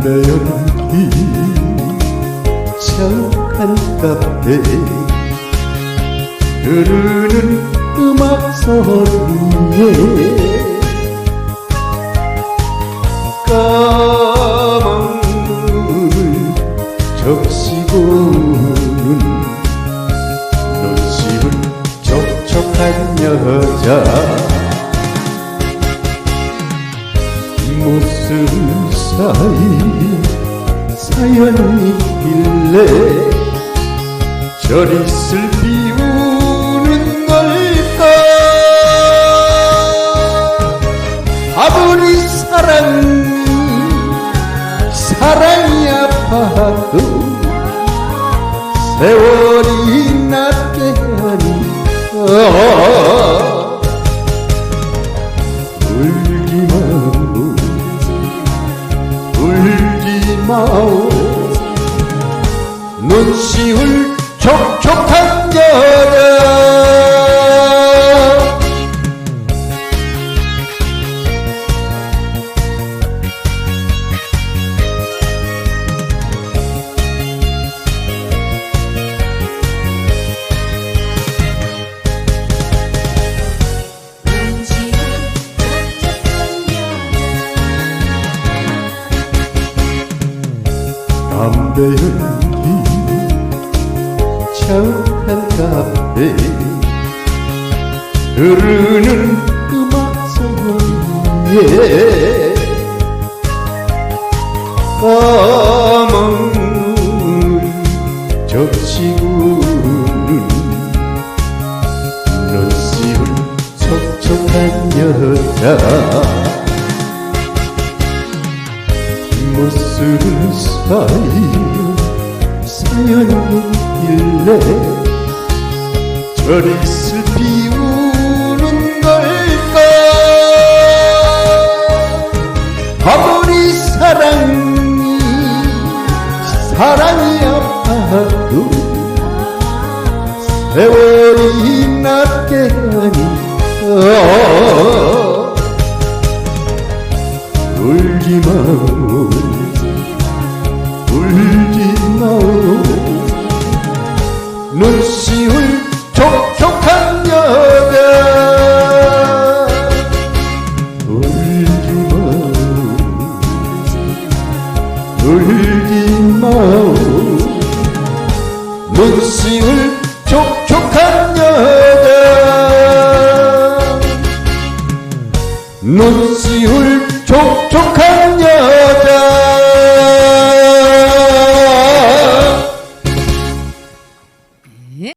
내 연기 잠깐 카페 흐르는 음악 소리에 까만 눈을 적시고는 눈시울 촉촉한 여자. 무슨 사이 사연이 있길래 저리슬 비우는 걸까? 아무리 사랑이 사랑이 아파도 세월이 낫게 하니 마오 눈시울 촉촉한 여자 담배 연기 차한 카페 흐르는 음악 소리에 까만 눈 적시고는 눈시울 촉촉한 여자 무슨 사이 사연이 있길래 저리 슬피 우는 걸까? 아무리 사랑이 사랑이 아파도 세월이 낫게 하니 아, 눈시울 촉촉한 여자 울지 마오 울지 마오 눈시울 촉촉한 여자 눈시울